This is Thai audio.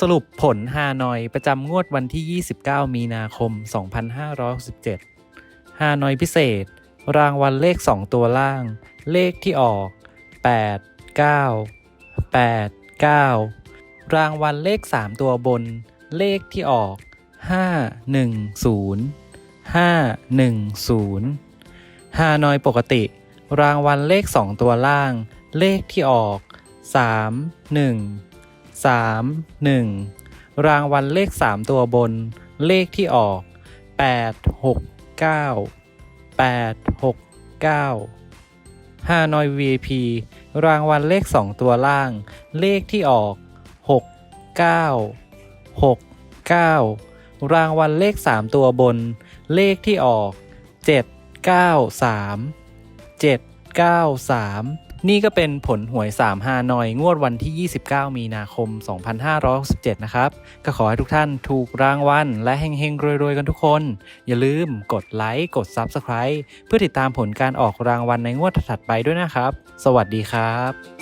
สรุปผลฮานอยประจำงวดวันที่ 29 มีนาคม 2567ฮานอยพิเศษ รางวัลเลข 2 ตัวล่าง เลขที่ออก 8 9 8 9 รางวัลเลข 3 ตัวบน เลขที่ออก 5 1 0 5 1 0ฮานอยปกติ รางวัลเลข 2 ตัวล่าง เลขที่ออก 3 1 3 1 รางวัลเลข 3 ตัวบน เลขที่ออก 8 6 9 8 6 9 ฮานอย VIP รางวัลเลข 2 ตัวล่าง เลขที่ออก 6 9 6 9 รางวัลเลข 3 ตัวบน เลขที่ออก 7 9 3 7 9 3 นี่ก็เป็นผลหวย3ฮานอย งวดวันที่ 29 มีนาคม 2567 นะครับ ก็ขอให้ทุกท่านถูกรางวัล และเฮงๆ รวยๆ กันทุกคน อย่าลืมกดไลค์ กด Subscribe เพื่อติดตามผลการออกรางวัลในงวดถัดไปด้วยนะครับ สวัสดีครับ